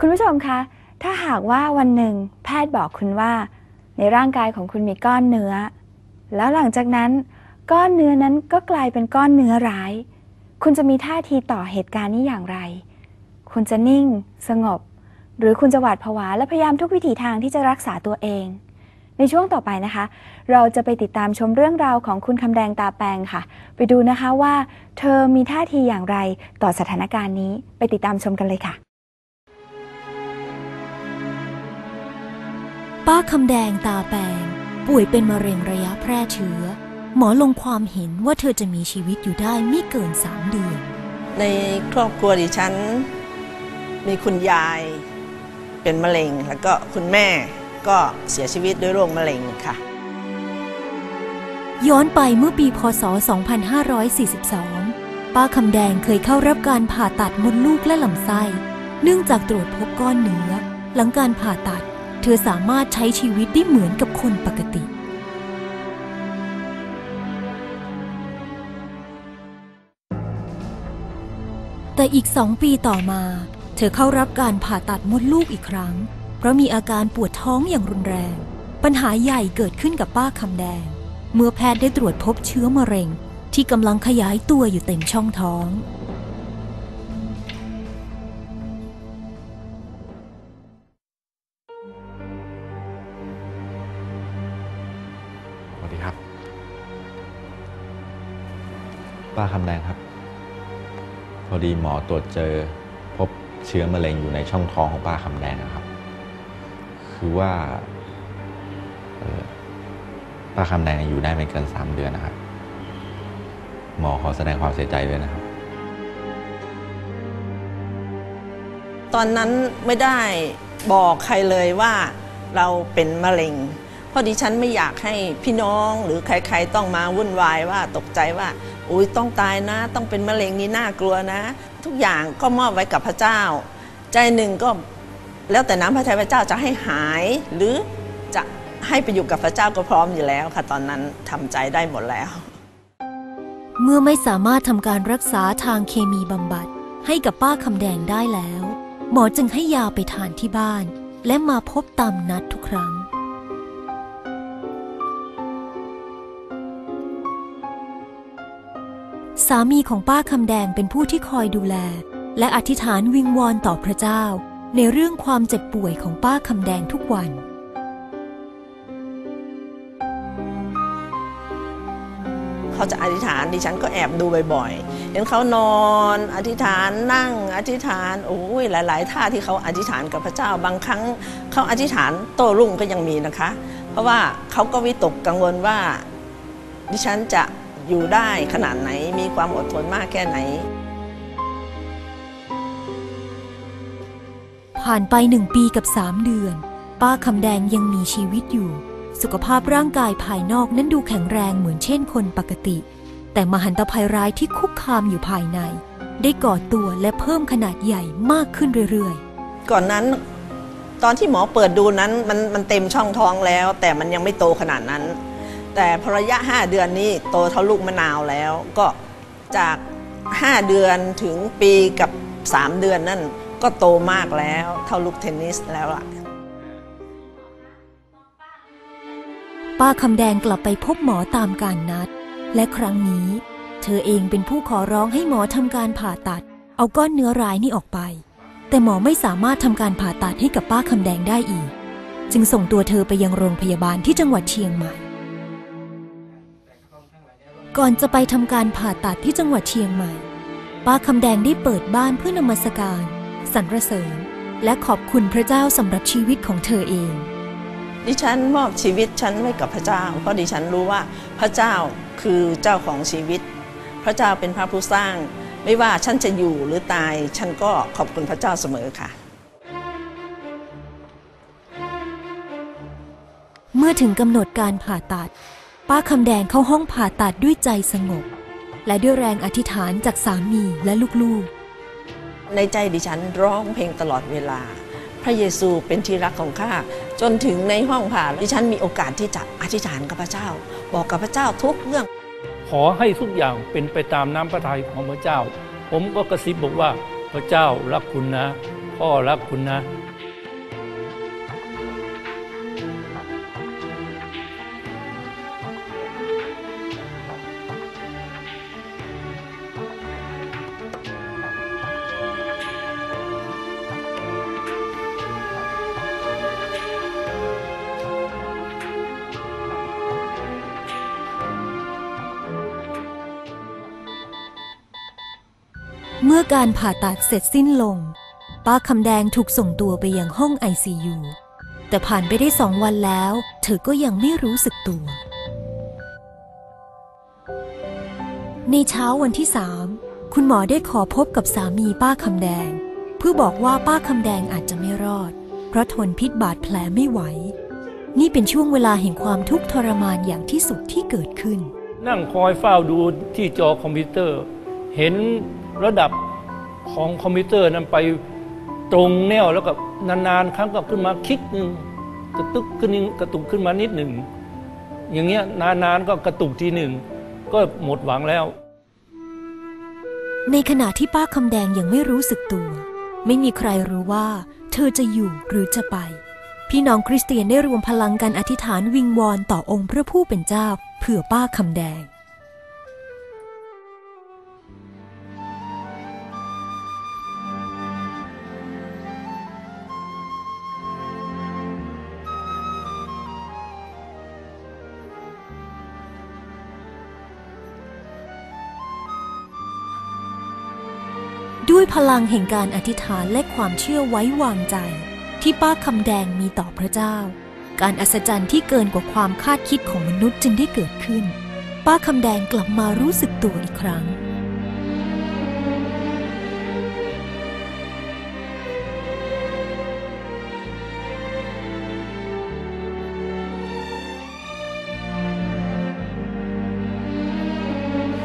คุณผู้ชมคะ ถ้าหากว่าวันหนึ่งแพทย์บอกคุณว่า ในร่างกายของคุณมีก้อนเนื้อ แล้วหลังจากนั้น ก้อนเนื้อนั้นก็กลายเป็นก้อนเนื้อร้าย คุณจะมีท่าทีต่อเหตุการณ์นี้อย่างไร คุณจะนิ่ง สงบ หรือคุณจะหวาดผวาและพยายามทุกวิถีทางที่จะรักษาตัวเอง ในช่วงต่อไปนะคะ เราจะไปติดตามชมเรื่องราวของคุณคำแดงตาแปงค่ะ ไปดูนะคะว่า เธอมีท่าทีอย่างไรต่อสถานการณ์นี้ ไปติดตามชมกันเลยค่ะ ป้าคำแดงตาแปงป่วยเป็นมะเร็งระยะแพร่เชื้อ หมอลงความเห็นว่าเธอจะมีชีวิตอยู่ได้ไม่เกินสามเดือน ในครอบครัวดิฉัน มีคุณยายเป็นมะเร็ง แล้วก็คุณแม่ก็เสียชีวิตด้วยโรคมะเร็งค่ะ ย้อนไปเมื่อปีพศ 2542 ป้าคำแดงเคยเข้ารับการผ่าตัดมดลูกและลำไส้ เนื่องจากตรวจพบก้อนเนื้อ หลังการผ่าตัดเธอสามารถใช้ชีวิตได้เหมือนกับคนปกติ แต่อีกสองปีต่อมา เธอเข้ารับการผ่าตัดมดลูกอีกครั้ง เพราะมีอาการปวดท้องอย่างรุนแรง ปัญหาใหญ่เกิดขึ้นกับป้าคำแดง เมื่อแพทย์ได้ตรวจพบเชื้อมะเร็ง ที่กำลังขยายตัวอยู่เต็มช่องท้อง ป้าคำแดงครับ พอดีหมอตรวจเจอพบเชื้อมะเร็งอยู่ในช่องท้องของป้าคำแดงนะครับ คือว่าออป้าคำแดงอยู่ได้ไม่เกินสามเดือนนะครับ หมอขอแสดงความเสียใจด้วยนะครับ ตอนนั้นไม่ได้บอกใครเลยว่าเราเป็นมะเร็งเพราะดิฉันไม่อยากให้พี่น้องหรือใคร ๆ ต้องมาวุ่นวายว่าตกใจว่า อุ้ยต้องตายนะ ต้องเป็นมะเร็งนี่น่ากลัวนะ ทุกอย่างก็มอบไว้กับพระเจ้า ใจหนึ่งก็แล้วแต่น้ำพระทัยพระเจ้าจะให้หาย หรือจะให้ไปอยู่กับพระเจ้าก็พร้อมอยู่แล้วค่ะ ตอนนั้นทำใจได้หมดแล้ว เมื่อไม่สามารถทำการรักษาทางเคมีบำบัด ให้กับป้าคำแดงได้แล้ว หมอจึงให้ยาไปทานที่บ้าน และมาพบตามนัดทุกครั้ง สามีของป้าคำแดงเป็นผู้ที่คอยดูแล และอธิษฐานวิงวอนต่อพระเจ้า ในเรื่องความเจ็บป่วยของป้าคำแดงทุกวัน เขาจะอธิษฐานดิฉันก็แอบดูบ่อยๆ เห็นเขานอน อธิษฐานนั่ง อธิษฐานโอ้ยหลาย ๆ ท่าที่เขาอธิษฐานกับพระเจ้าบางครั้ง เขาอธิษฐานโต้รุ่งก็ยังมีนะคะ เพราะว่าเขาก็วิตกกังวลว่าดิฉันจะ อยู่ได้ขนาดไหนมีความอดทนมากแค่ไหน ผ่านไปหนึ่งปีกับสามเดือน ป้าคำแดงยังมีชีวิตอยู่ สุขภาพร่างกายภายนอกนั้นดูแข็งแรงเหมือนเช่นคนปกติ แต่มหันตภัยร้ายที่คุกคามอยู่ภายใน ได้ก่อตัวและเพิ่มขนาดใหญ่มากขึ้นเรื่อยก่อนนั้นตอนที่หมอเปิดดูนั้นมันมันเต็มช่องท้องแล้ว แต่มันยังไม่โตขนาดนั้น แต่พอระยะ 5 เดือนนี้โตเท่าลูกมะนาวแล้ว ก็จาก 5 เดือนถึงปีกับ 3 เดือนนั่นก็โตมากแล้วเท่าลูกเทนนิสแล้วล่ะ ป้าคำแดงกลับไปพบหมอตามการนัด และครั้งนี้ เธอเองเป็นผู้ขอร้องให้หมอทำการผ่าตัด เอาก้อนเนื้อร้ายนี้ออกไป แต่หมอไม่สามารถทำการผ่าตัดให้กับป้าคำแดงได้อีก จึงส่งตัวเธอไปยังโรงพยาบาลที่จังหวัดเชียงใหม่ ก่อนจะไปทำการผ่าตัดที่จังหวัดเชียงใหม่ ป้าคำแดงได้เปิดบ้านเพื่อนมัสการ สรรเสริญ และขอบคุณพระเจ้าสำหรับชีวิตของเธอเอง ดิฉันมอบชีวิตฉันไว้กับพระเจ้า เพราะดิฉันรู้ว่าพระเจ้าคือเจ้าของชีวิต พระเจ้าเป็นพระผู้สร้าง ไม่ว่าฉันจะอยู่หรือตาย ฉันก็ขอบคุณพระเจ้าเสมอค่ะ เมื่อถึงกำหนดการผ่าตัด ป้าคำแดงเข้าห้องผ่าตัดด้วยใจสงบ และด้วยแรงอธิษฐานจากสามีและลูกในใจดิฉันร้องเพลงตลอดเวลา พระเยซูเป็นที่รักของข้าจนถึงในห้องผ่าดิฉันมีโอกาสที่จะอธิษฐานกับพระเจ้า บอกกับพระเจ้าทุกเรื่อง ขอให้ทุกอย่างเป็นไปตามน้ำพระทัยของพระเจ้า ผมก็กระซิบบอกว่าพระเจ้ารักคุณนะผพ่อรักคุณนะ เมื่อการผ่าตัดเสร็จสิ้นลง ป้าคำแดงถูกส่งตัวไปยังห้อง ICU แต่ผ่านไปได้สองวันแล้ว เธอก็ยังไม่รู้สึกตัว ในเช้าวันที่สามคุณหมอได้ขอพบกับสามีป้าคำแดง เพื่อบอกว่าป้าคำแดงอาจจะไม่รอด เพราะทนพิษบาดแผลไม่ไหว นี่เป็นช่วงเวลาแห่งความทุกข์ทรมานอย่างที่สุดที่เกิดขึ้น นั่งคอยเฝ้าดูที่จอคอมพิวเตอร์ เห็น ระดับของคอมพิวเตอร์นั้นไปตรงแนวแล้วก็นานๆครั้งก็ขึ้นมาคลิกหนึ่งกระตุกขึ้นกระตุกขึ้นมานิดหนึ่งอย่างเงี้ยนานๆก็กระตุกทีหนึ่งก็หมดหวังแล้ว ในขณะที่ป้าคำแดงยังไม่รู้สึกตัว ไม่มีใครรู้ว่า เธอจะอยู่หรือจะไป พี่น้องคริสเตียนได้รวมพลังกันอธิษฐานวิงวอนต่อองค์พระผู้เป็นเจ้า เผื่อป้าคำแดง ด้วยพลังแห่งการอธิษฐานและความเชื่อไว้วางใจ ที่ป้าคำแดงมีต่อพระเจ้า การอัศจรรย์ที่เกินกว่าความคาดคิดของมนุษย์จึงได้เกิดขึ้น ป้าคำแดงกลับมารู้สึกตัวอีกครั้ง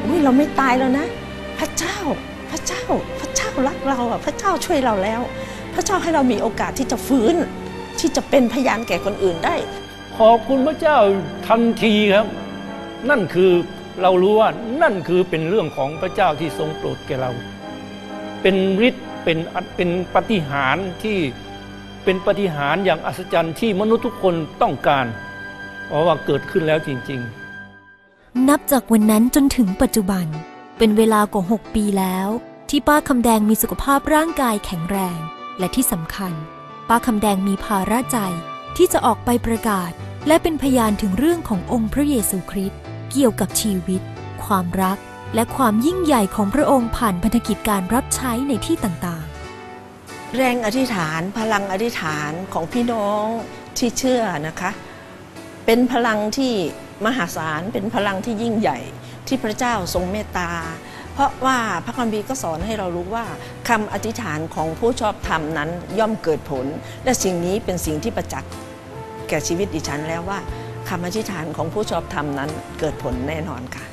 อุ้ยเราไม่ตายแล้วนะ พระเจ้า พระเจ้าพระ รักเราอะพระเจ้าช่วยเราแล้ว พระเจ้าให้เรามีโอกาสที่จะฟื้น ที่จะเป็นพยานแก่คนอื่นได้ ขอบคุณพระเจ้าทันทีครับ นั่นคือเรารู้ว่านั่นคือเป็นเรื่องของพระเจ้าที่ทรงโปรดแก่เรา เป็นฤทธิ์เป็นอัเป็นปาฏิหารย์ที่เป็นปาฏิหารย์อย่างอัศจรรย์ที่มนุษย์ทุกคนต้องการเพราะว่าเกิดขึ้นแล้วจริง ๆ นับจากวันนั้นจนถึงปัจจุบันเป็นเวลากว่า 6 ปีแล้ว ที่ป้าคำแดงมีสุขภาพร่างกายแข็งแรง และที่สำคัญ ป้าคำแดงมีภาระใจที่จะออกไปประกาศ และเป็นพยานถึงเรื่องขององค์พระเยซูคริสต์เกี่ยวกับชีวิต ความรัก และความยิ่งใหญ่ของพระองค์ผ่านพันธกิจการรับใช้ในที่ต่างๆ แรงอธิษฐานพลังอธิษฐานของพี่น้องที่เชื่อนะคะ เป็นพลังที่มหาศาลเป็นพลังที่ยิ่งใหญ่ที่พระเจ้าทรงเมตตา เพราะว่าพระคัมภีร์ก็สอนให้เรารู้ว่าคำอธิษฐานของผู้ชอบธรรมนั้นย่อมเกิดผล และสิ่งนี้เป็นสิ่งที่ประจักษ์แก่ชีวิตดิฉันแล้วว่าคำอธิษฐานของผู้ชอบธรรมนั้นเกิดผลแน่นอนค่ะ